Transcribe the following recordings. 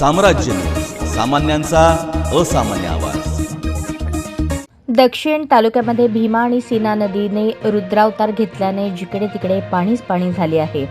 साम्राज्य. सामान्यांचा असामान्य आवाज. दक्षिण तालुक्यामध्ये भीमा आणि सीना नदीने रुद्रावतार घेतल्याने जिकडे तिकडे पाणीच पाणी झाले आहे.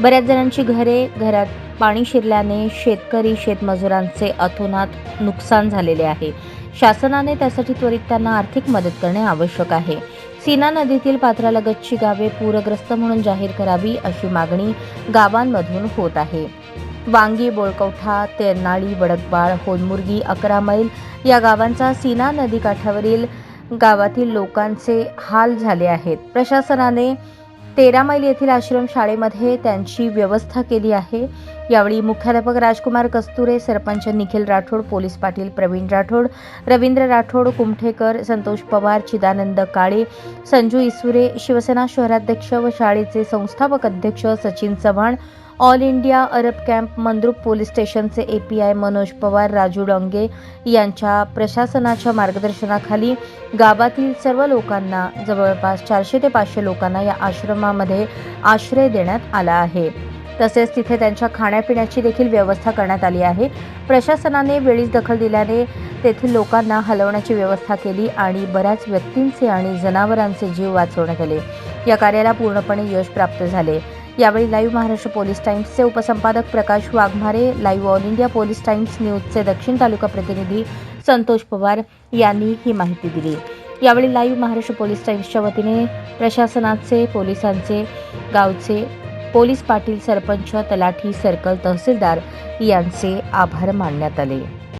बऱ्याच जणांची घरे घरात पाणी शिरल्याने शेतकरी शेतमजुरांचे अथोनात नुकसान झालेले आहे. शासनाने त्यासाठी त्वरित त्यांना आर्थिक मदत करणे आवश्यक आहे. सीना नदीतील पात्रालगतची गावे पूरग्रस्त म्हणून जाहीर करावी अशी मागणी गावांमधून होत आहे. वांगी बोळकवठा तेरनाळी वडकबाळ होनमुर्गी अकरा मैल या गावांचा सीना नदीकाठावरील गावातील लोकांचे हाल झाले आहेत. प्रशासनाने तेरा मैल येथील आश्रम शाळेमध्ये त्यांची व्यवस्था केली आहे. यावेळी मुख्याध्यापक राजकुमार कस्तुरे सरपंच निखिल राठोड पोलीस पाटील प्रवीण राठोड रवींद्र राठोड कुमठेकर संतोष पवार चिदानंद काळे संजू इसुरे शिवसेना शहराध्यक्ष व शाळेचे संस्थापक अध्यक्ष सचिन चव्हाण ऑल इंडिया अरब कॅम्प मंद्रुप पोलीस स्टेशनचे एपीआय मनोज पवार राजू डोंगे यांच्या प्रशासनाच्या मार्गदर्शनाखाली गावातील सर्व लोकांना जवळपास चारशे ते पाचशे लोकांना या आश्रमामध्ये आश्रय देण्यात आला आहे. तसेच तिथे त्यांच्या खाण्यापिण्याची देखील व्यवस्था करण्यात आली आहे. प्रशासनाने वेळीच दखल दिल्याने तेथील लोकांना हलवण्याची व्यवस्था केली आणि बऱ्याच व्यक्तींचे आणि जनावरांचे जीव वाचवण्यात आले. या कार्याला पूर्णपणे यश प्राप्त झाले. यावेळी लाईव्ह महाराष्ट्र पोलीस टाइम्सचे उपसंपादक Prakash Waghmare live all India police Times न्यूजचे दक्षिण तालुका प्रतिनिधी संतोष पवार यांनी ही माहिती दिली. यावेळी लाईव्ह महाराष्ट्र पोलीस टाइम्सच्या वतीने प्रशासनाचे पोलिसांचे गावचे पोलीस पाटील सरपंच तलाठी सर्कल तहसीलदार यांचे आभार मानण्यात आले.